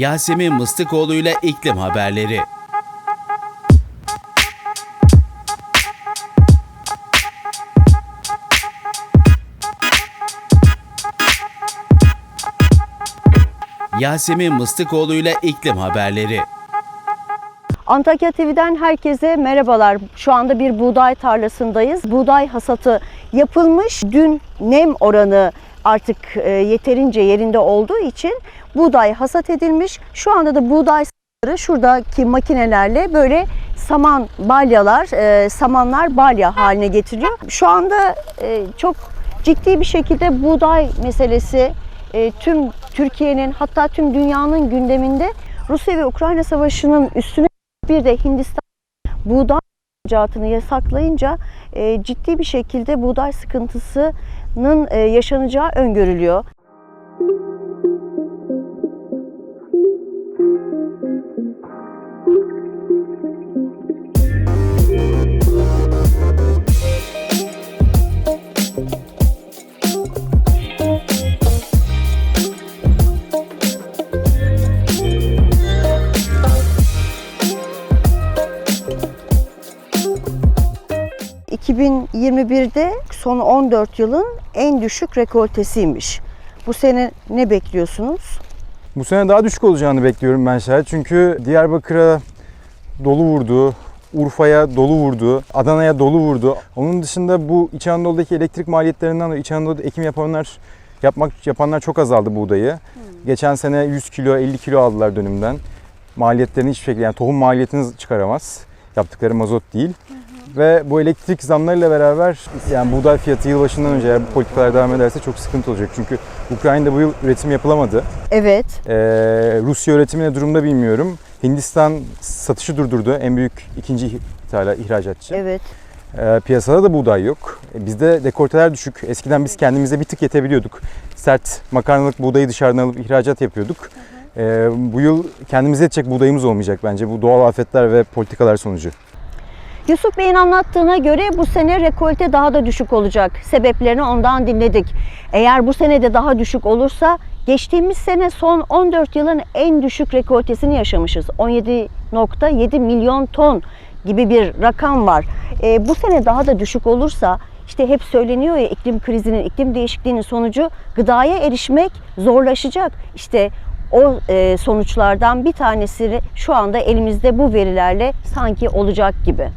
Yasemin Mıstıkoğlu ile iklim haberleri. Yasemin Mıstıkoğlu ile iklim haberleri. Antakya TV'den herkese merhabalar. Şu anda bir buğday tarlasındayız. Buğday hasatı yapılmış. Dün nem oranı artık e, yeterince yerinde olduğu için buğday hasat edilmiş. Şu anda da buğday şuradaki makinelerle böyle saman balyalar, e, samanlar balya haline getiriliyor. Şu anda e, çok ciddi bir şekilde buğday meselesi e, tüm Türkiye'nin hatta tüm dünyanın gündeminde Rusya ve Ukrayna savaşının üstüne bir de Hindistan buğday ihracatını yasaklayınca e, ciddi bir şekilde buğday sıkıntısının e, yaşanacağı öngörülüyor. ...2021'de son 14 yılın en düşük rekoltesiymiş. Bu sene ne bekliyorsunuz? Bu sene daha düşük olacağını bekliyorum ben şayet. Çünkü Diyarbakır'a dolu vurdu, Urfa'ya dolu vurdu, Adana'ya dolu vurdu. Onun dışında bu İç Anadolu'daki elektrik maliyetlerinden dolayı İç Anadolu'da ekim yapanlar yapmak yapanlar çok azaldı buğdayı. Geçen sene 100 kilo, 50 kilo aldılar dönümden. Maliyetlerini hiçbir şekilde yani tohum maliyetini çıkaramaz. Yaptıkları mazot değil. Ve bu elektrik zamlarıyla beraber yani buğday fiyatı yılbaşından önce eğer bu politikalar devam ederse çok sıkıntı olacak. Çünkü Ukrayna'da bu yıl üretim yapılamadı. Evet, Ee, Rusya üretimi ne durumda bilmiyorum. Hindistan satışı durdurdu. En büyük ikinci ithala ihracatçı. evet. Ee, piyasada da buğday yok. E, Bizde dekolteler düşük. Eskiden biz kendimize bir tık yetebiliyorduk. Sert makarnalık buğdayı dışarıdan alıp ihracat yapıyorduk. Ee, bu yıl kendimize yetecek buğdayımız olmayacak bence. Bu doğal afetler ve politikalar sonucu. Yusuf Bey'in anlattığına göre bu sene rekolte daha da düşük olacak. Sebeplerini ondan dinledik. Eğer bu sene de daha düşük olursa geçtiğimiz sene son 14 yılın en düşük rekoltesini yaşamışız. 17.7 milyon ton gibi bir rakam var. E, bu sene daha da düşük olursa işte hep söyleniyor ya iklim krizinin, iklim değişikliğinin sonucu gıdaya erişmek zorlaşacak. İşte o e, sonuçlardan bir tanesi şu anda elimizde bu verilerle sanki olacak gibi.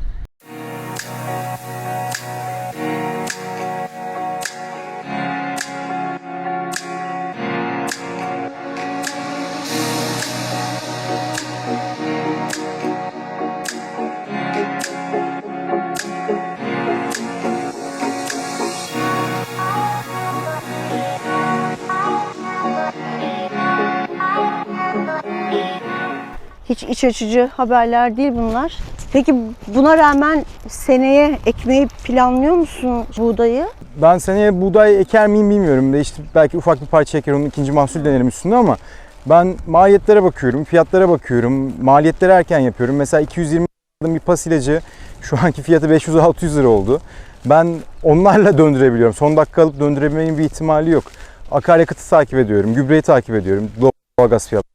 Hiç iç açıcı haberler değil bunlar. Peki buna rağmen seneye ekmeği planlıyor musun buğdayı? Ben seneye buğday eker miyim bilmiyorum. De işte belki ufak bir parça eker onun ikinci mahsul denerim üstünde ama ben maliyetlere bakıyorum, fiyatlara bakıyorum. Maliyetleri erken yapıyorum. Mesela 220 aldığım bir pas ilacı şu anki fiyatı 500-600 lira oldu. Ben onlarla döndürebiliyorum. Son dakika alıp döndürebilmenin bir ihtimali yok. Akaryakıtı takip ediyorum, gübreyi takip ediyorum. Doğalgaz fiyatı.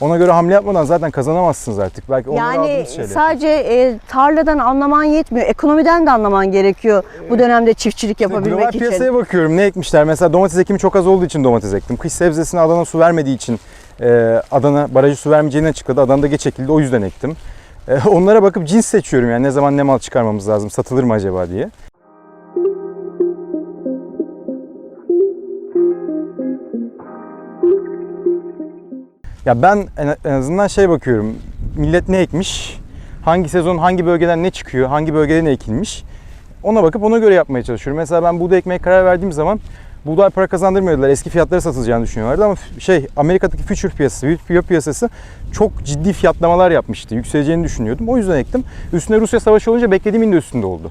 Ona göre hamle yapmadan zaten kazanamazsınız artık. Belki onları Yani aldığınız sadece e, tarladan anlaman yetmiyor. Ekonomiden de anlaman gerekiyor bu dönemde çiftçilik yapabilmek Global için. piyasaya bakıyorum ne ekmişler. Mesela domates ekimi çok az olduğu için domates ektim. Kış sebzesine Adana su vermediği için e, Adana barajı su vermeyeceğini açıkladı. Adana'da geç ekildi o yüzden ektim. E, onlara bakıp cins seçiyorum yani ne zaman ne mal çıkarmamız lazım satılır mı acaba diye. Ya ben en- azından şey bakıyorum. Millet ne ekmiş? Hangi sezon hangi bölgeden ne çıkıyor? Hangi bölgede ne ekilmiş? Ona bakıp ona göre yapmaya çalışıyorum. Mesela ben buğday ekmeye karar verdiğim zaman buğday para kazandırmıyordular. Eski fiyatlara satılacağını düşünüyorlardı ama şey Amerika'daki future piyasası, fiyat piyasası çok ciddi fiyatlamalar yapmıştı. Yükseleceğini düşünüyordum. O yüzden ektim. Üstüne Rusya savaşı olunca beklediğimin de üstünde oldu.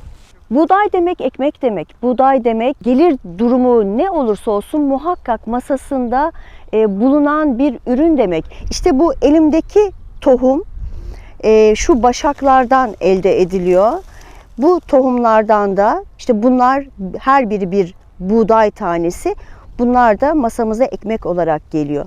Buğday demek ekmek demek. Buğday demek gelir durumu ne olursa olsun muhakkak masasında e, bulunan bir ürün demek. İşte bu elimdeki tohum e, şu başaklardan elde ediliyor. Bu tohumlardan da işte bunlar her biri bir buğday tanesi. Bunlar da masamıza ekmek olarak geliyor.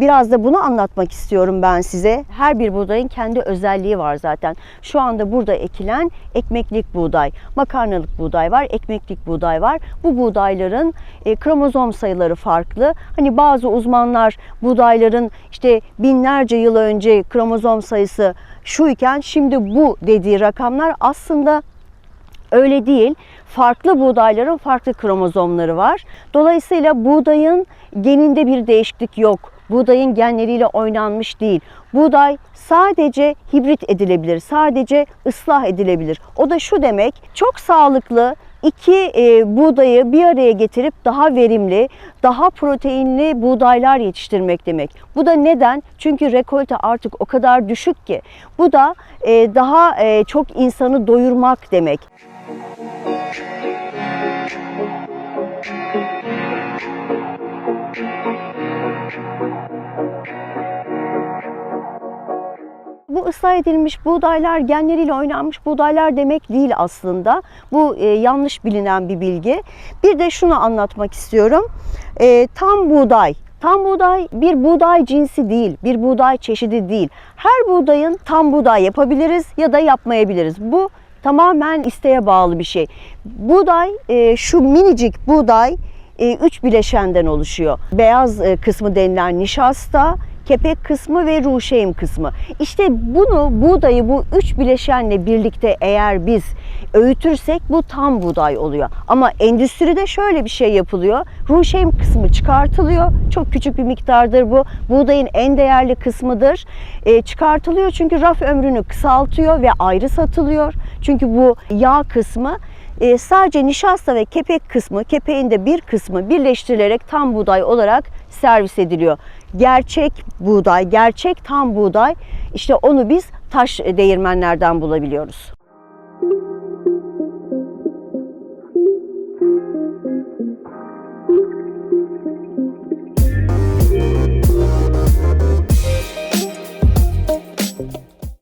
Biraz da bunu anlatmak istiyorum ben size. Her bir buğdayın kendi özelliği var zaten. Şu anda burada ekilen ekmeklik buğday, makarnalık buğday var, ekmeklik buğday var. Bu buğdayların e, kromozom sayıları farklı. Hani bazı uzmanlar buğdayların işte binlerce yıl önce kromozom sayısı şu iken şimdi bu dediği rakamlar aslında Öyle değil. Farklı buğdayların farklı kromozomları var. Dolayısıyla buğdayın geninde bir değişiklik yok. Buğdayın genleriyle oynanmış değil. Buğday sadece hibrit edilebilir, sadece ıslah edilebilir. O da şu demek, çok sağlıklı iki e, buğdayı bir araya getirip daha verimli, daha proteinli buğdaylar yetiştirmek demek. Bu da neden? Çünkü rekolte artık o kadar düşük ki. Bu da e, daha e, çok insanı doyurmak demek. Bu ıslah edilmiş buğdaylar genleriyle oynanmış buğdaylar demek değil aslında. Bu e, yanlış bilinen bir bilgi. Bir de şunu anlatmak istiyorum. E, tam buğday. Tam buğday bir buğday cinsi değil, bir buğday çeşidi değil. Her buğdayın tam buğday yapabiliriz ya da yapmayabiliriz. Bu tamamen isteğe bağlı bir şey. Buğday, e, şu minicik buğday e, üç bileşenden oluşuyor. Beyaz e, kısmı denilen nişasta, kepek kısmı ve ruşeym kısmı. İşte bunu buğdayı bu üç bileşenle birlikte eğer biz öğütürsek bu tam buğday oluyor. Ama endüstride şöyle bir şey yapılıyor. Ruşeym kısmı çıkartılıyor. Çok küçük bir miktardır bu. Buğdayın en değerli kısmıdır. E, çıkartılıyor çünkü raf ömrünü kısaltıyor ve ayrı satılıyor. Çünkü bu yağ kısmı e, sadece nişasta ve kepek kısmı, kepeğin de bir kısmı birleştirilerek tam buğday olarak servis ediliyor. Gerçek buğday, gerçek tam buğday işte onu biz taş değirmenlerden bulabiliyoruz.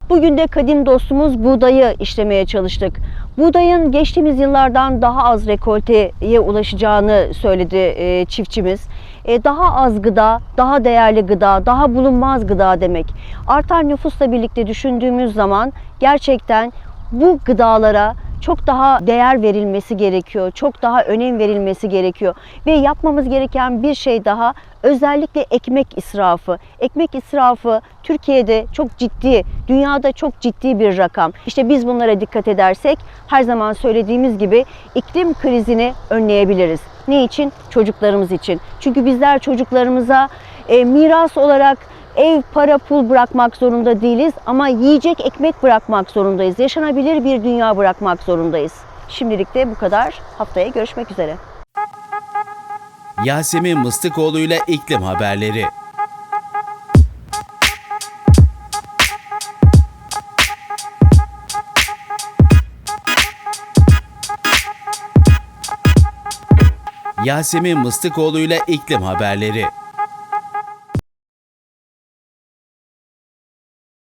Bugün de kadim dostumuz buğdayı işlemeye çalıştık. Buğdayın geçtiğimiz yıllardan daha az rekolteye ulaşacağını söyledi e, çiftçimiz. E, daha az gıda, daha değerli gıda, daha bulunmaz gıda demek. Artan nüfusla birlikte düşündüğümüz zaman gerçekten bu gıdalara çok daha değer verilmesi gerekiyor. Çok daha önem verilmesi gerekiyor. Ve yapmamız gereken bir şey daha özellikle ekmek israfı. Ekmek israfı Türkiye'de çok ciddi, dünyada çok ciddi bir rakam. İşte biz bunlara dikkat edersek her zaman söylediğimiz gibi iklim krizini önleyebiliriz. Ne için? Çocuklarımız için. Çünkü bizler çocuklarımıza e, miras olarak ev, para, pul bırakmak zorunda değiliz ama yiyecek ekmek bırakmak zorundayız. Yaşanabilir bir dünya bırakmak zorundayız. Şimdilik de bu kadar. Haftaya görüşmek üzere. Yasemin Mıstıkoğlu ile iklim haberleri. Yasemin Mıstıkoğlu ile iklim haberleri.